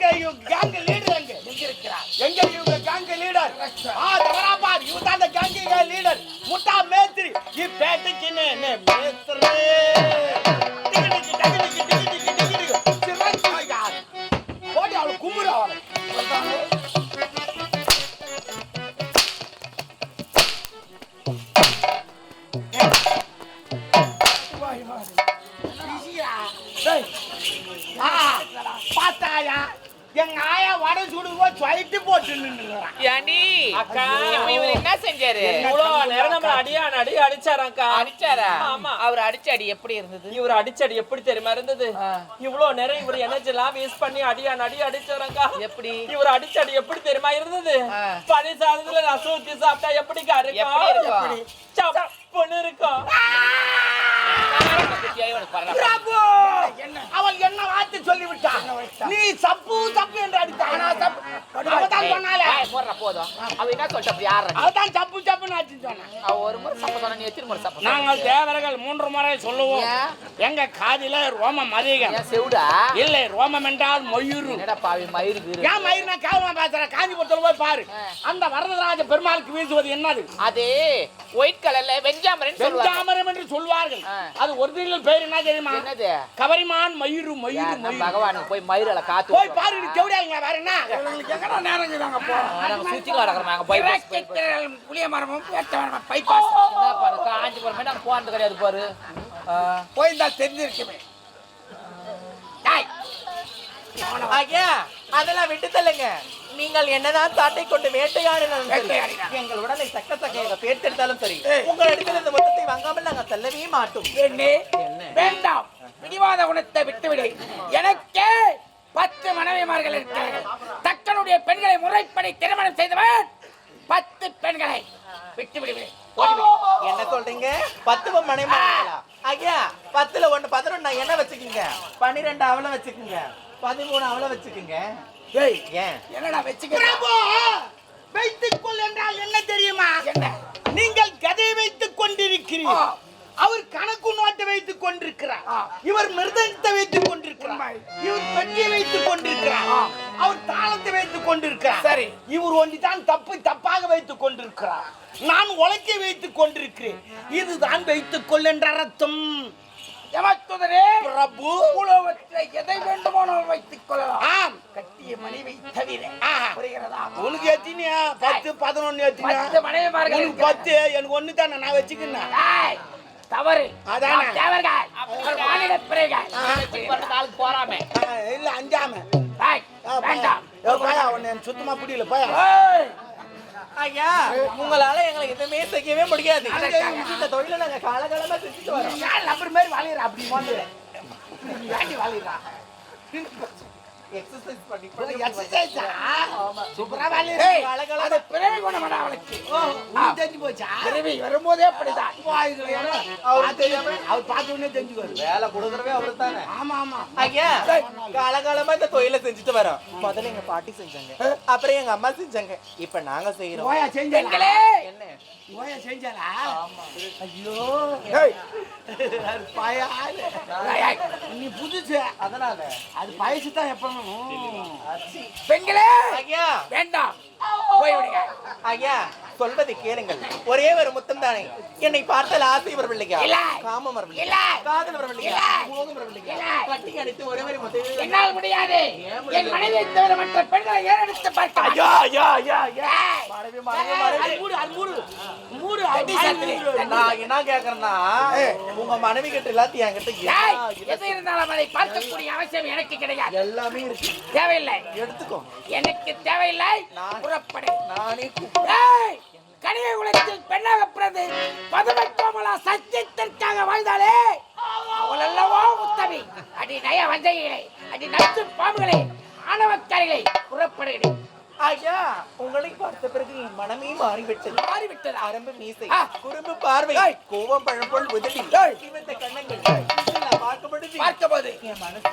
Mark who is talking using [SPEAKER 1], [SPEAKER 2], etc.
[SPEAKER 1] இருக்கிற இவங்க gang leader எங்க?
[SPEAKER 2] எங்க இருக்கிறார்
[SPEAKER 1] எங்க இவங்க கேங் லீடர் ஆ தவறாபார் இவங்க தான் அந்த கேங் லீடர் முட்டா மேத்ரி இ போடி அவளை கும்புற அவளை. எங்க ஆயா வடை சுடுவோ சொல்லிட்டு போட்டு
[SPEAKER 3] அக்கா.
[SPEAKER 4] இவர் என்ன செஞ்சாரு?
[SPEAKER 3] இவ்வளோ நேரம் நம்மள அடியான் அடி அடிச்சாராக்கா?
[SPEAKER 4] அடிச்சாரா?
[SPEAKER 3] ஆமா.
[SPEAKER 4] அவர் அடிச்ச அடி எப்படி இருந்தது?
[SPEAKER 3] இவர் அடிச்சடி எப்படி தெரியுமா இருந்தது. இவ்வளவு நேரம் இவர் எனர்ஜி எல்லாம் வேஸ்ட் பண்ணி அடியான் அடி அடிச்சாராக்கா?
[SPEAKER 4] எப்படி?
[SPEAKER 3] இவர் அடிச்சடி எப்படி தெரியுமா இருந்தது. பழைய சாதத்துல ரசம் ஊத்தி சாப்பிட்டா எப்படிக்கா
[SPEAKER 4] எப்படி இருக்கும்?
[SPEAKER 3] இருக்கும் சப்புன்னு இருக்கும்.
[SPEAKER 1] பிரபு! அவள் என்ன வார்த்தை சொல்லி விட்டான் நீ சப்பு சப்பு என்று அவதான் சொன்னாலே
[SPEAKER 4] போடுறா, போதும். அவ என்ன சொல்லிட்டு யார்
[SPEAKER 1] அவதான் சப்பு சப்புன்னு அடிச்சு சொன்னான்
[SPEAKER 4] அவ ஒரு முறை சப்ப சொன்னா நீ எத்தனை முறை சப்ப?
[SPEAKER 1] நாங்கள் தேவர்கள் மூன்று முறை சொல்லுவோம்? எங்க காதில ரோமம் அதிகம்
[SPEAKER 4] ஏன் செவுடா?
[SPEAKER 1] இல்லை ரோமம் என்றால் மயூரு.
[SPEAKER 4] பாவி மயிறு கீறு
[SPEAKER 1] ஏன் மயிர்னா கேவலமா பேசுற? காஞ்சிபுரத்துல போய் பாரு. அந்த வரதராஜ பெருமாளுக்கு வீசுவது என்னது?
[SPEAKER 4] அது ஒயிட் கலர்ல வெஞ்சாமரன்
[SPEAKER 1] வெஞ்சாமரம் என்று சொல்வார்கள். அது ஒரிஜினல் பேர் என்ன தெரியுமா?
[SPEAKER 4] என்னது?
[SPEAKER 1] கவரிமான் மயூரு மயூரு
[SPEAKER 4] யார்? நம்ம பகவானுக்கு போய் மயிரில காத்து
[SPEAKER 1] போய் பாரு நீ தேவடியாங்க வேற என்ன?
[SPEAKER 2] எங்கடா நேரங்கிறாங்க போ.
[SPEAKER 4] ஆ, நம்ம சுத்தி கிடக்குறோம் நாங்க போய் பஸ் போய் போய்.
[SPEAKER 2] புளிய மரமும் வேட்ட மரமும் பைபாஸ்
[SPEAKER 4] என்ன பாரு காஞ்சிபுரமே நாங்க போனது கிடையாது பாரு. ஆ.
[SPEAKER 2] போயிருந்தா தெரிஞ்சிருக்குமே.
[SPEAKER 3] ஐயா அதெல்லாம் விட்டு தள்ளுங்க. நீங்கள் என்னதான் தாட்டை கொண்டு வேட்டையாடினாலும். எங்கள் உடலை தக்க தக்க பேர்த்தெடுத்தாலும் சரி.
[SPEAKER 2] ஏய்.
[SPEAKER 3] உங்களிடத்தில் இந்த மொத்தத்தை வாங்காமல் நாங்கள் செல்லவே மாட்டோம்?
[SPEAKER 2] வேண்டாம். பிடிவாத குணத்தை விட்டுவிடு. எனக்கே பத்து மனைவிமார்கள் இருக்கிறார்கள். தக்கனுடைய பெண்களை முறைப்படி திருமணம் செய்தவன் பத்து பெண்களை விட்டு விடுவேன்
[SPEAKER 3] என்ன சொல்றீங்க? பத்து மனை ஐயா பத்துல ஒண்ணு பதினொன்னு என்ன வச்சுக்கோங்க? பன்னிரெண்டு அவளை வச்சுக்கோங்க. பதிமூணு அவளை வச்சுக்கோங்க.
[SPEAKER 2] ஏய்
[SPEAKER 3] ஏன்?
[SPEAKER 2] என்னடா வச்சுக்க
[SPEAKER 1] பிரபு! வைத்துக் கொள் என்றால் என்ன தெரியுமா?
[SPEAKER 2] என்ன?
[SPEAKER 1] நீங்கள் கதை வைத்துக் கொண்டிருக்கிறீர்கள். அவர் கணக்கு நோட்டை வைத்துக் கொண்டிருக்கிறார். இவர் மிருதங்கத்தை வைத்துக் கொண்டிருக்கிறார். இவர் பெட்டியை வைத்துக் கொண்டிருக்கிறார். அவர் தாளத்தை வைத்துக் கொண்டிருக்கிறார்.
[SPEAKER 2] சரி.
[SPEAKER 1] இவர் ஒன்றிதான் தப்பு தப்பாக வைத்துக் கொண்டிருக்கிறார். நான் உலக்கை வைத்துக் கொண்டிருக்கிறேன். இதுதான் வைத்துக் கொள் என்ற அர்த்தம்.
[SPEAKER 2] யமத்துதரே
[SPEAKER 1] பிரபு.
[SPEAKER 2] உலகத்தில் எதை வேண்டுமானாலும் வைத்துக் கொள்ளலாம்.
[SPEAKER 1] ஆம்.
[SPEAKER 2] கட்டிய மனைவி தவிர. புரிகிறதா?
[SPEAKER 1] உனக்கு எத்தினியா? பத்து பதினொன்னு எத்தினியா?
[SPEAKER 2] பத்து மனைவிமார்கள்
[SPEAKER 1] உனக்கு பத்து எனக்கு ஒண்ணு தானே நான் வச்சுக்கினேன்?
[SPEAKER 2] ஏய், தவறு.
[SPEAKER 1] அதானே.
[SPEAKER 2] தேவர்கள். மாநில
[SPEAKER 4] ஆளுக்கு போறாமே
[SPEAKER 1] இல்ல அஞ்சாம
[SPEAKER 2] வேண்டாம்.
[SPEAKER 1] சுத்தமா பிடிக்கல பயா.
[SPEAKER 3] ஐயா உங்களால எங்களை எதுவுமே செய்யவே முடியாது. இந்த தொழிலை நாங்க காலகாலமா செஞ்சுட்டு வரோம்.
[SPEAKER 1] நம்பர் மாதிரி வாழிடுறா அப்படி ஏண்டி வாழிடுறா
[SPEAKER 3] எக்ஸசைஸ் பண்ணி
[SPEAKER 1] எக்ஸசைஸா சூப்பரா
[SPEAKER 2] ஏய்,
[SPEAKER 1] வாழிடுறா
[SPEAKER 2] அது பிறவி குணமடா அவளுக்கு.
[SPEAKER 1] உனக்கு தெரிஞ்சு போச்சா?
[SPEAKER 2] பிறவி வரும்போதே அப்படிதான்.
[SPEAKER 1] அவர் பார்த்த உடனே தெரிஞ்சுக்குவாரு
[SPEAKER 3] வேலை கொடுக்குறவே தானே
[SPEAKER 1] ஆமா ஆமா.
[SPEAKER 3] ஐயா காலகாலமா இந்த தொழிலை செஞ்சுட்டு வரோம். முதல்ல எங்க பாட்டி செஞ்சாங்க. அப்புறம் எங்க அம்மா செஞ்சாங்க. இப்ப நாங்க செய்யறோம்
[SPEAKER 1] ஓயா
[SPEAKER 3] என்ன?
[SPEAKER 1] ஓயா செஞ்சாலா ஐயோ. அது பயா நீ புதுசு.
[SPEAKER 3] அதனால.
[SPEAKER 1] அது பழசு தான் எப்பவும்.
[SPEAKER 2] பெண்களே! வேண்டாம். போய்விடுங்க
[SPEAKER 3] ஐயா சொல்வதை கேளுங்கள். ஒரே ஒரு முத்தம் தானே என்னை பார்த்தால் ஆசை வரவில்லையா. காமம் வரவில்லையா?
[SPEAKER 2] இல்லை.
[SPEAKER 3] காதல் வரவில்லையா?
[SPEAKER 2] இல்லை.
[SPEAKER 3] மோகம் வரவில்லையா?
[SPEAKER 2] இல்லை.
[SPEAKER 3] கட்டி அடித்து ஒரே ஒரு முத்தம்
[SPEAKER 2] என்னால் முடியாது? என் மனைவியை தவிர மற்ற பெண்களை ஏறெடுத்து பார்க்க
[SPEAKER 3] ஐயா ஐயா ஐயா நான் என்ன கேக்குறேன்னா உங்க மனைவி கிட்ட எல்லாத்தையும் என்கிட்ட
[SPEAKER 2] ஏய்,
[SPEAKER 3] என்ன
[SPEAKER 2] எது
[SPEAKER 3] இருக்கு?
[SPEAKER 2] இருந்தாலும் அதை பார்க்கக்கூடிய அவசியம் எனக்கு கிடையாது.
[SPEAKER 3] எல்லாமே இருக்கு.
[SPEAKER 2] தேவையில்லை.
[SPEAKER 3] எடுத்துக்கோ.
[SPEAKER 2] எனக்கு தேவையில்லை.
[SPEAKER 3] நான்-
[SPEAKER 2] புறப்படு.
[SPEAKER 3] நானே
[SPEAKER 2] கனியை குலத்தில் பெண்ணாக பிறந்து பதுமை கோமலா சத்தியத்திற்காக வாழ்ந்தாலே அவள் அல்லவோ உத்தமி. அடி நய வஞ்சகிகளே அடி நச்சு பாம்புகளே ஆணவக்காரிகளே புறப்படுகிறேன்.
[SPEAKER 3] ஐயா உங்களை பார்த்த பிறகு என் மனமே மாறிவிட்டது
[SPEAKER 2] மாறிவிட்டதா
[SPEAKER 3] அரம்பு மீசை. குறும்பு பார்வை. கோவம் பழம்போல்
[SPEAKER 2] ஏய்.
[SPEAKER 3] சிவந்த கண்ணங்கள் பார்க்கப்படுது
[SPEAKER 2] பார்க்கும்போது
[SPEAKER 3] என் மனசு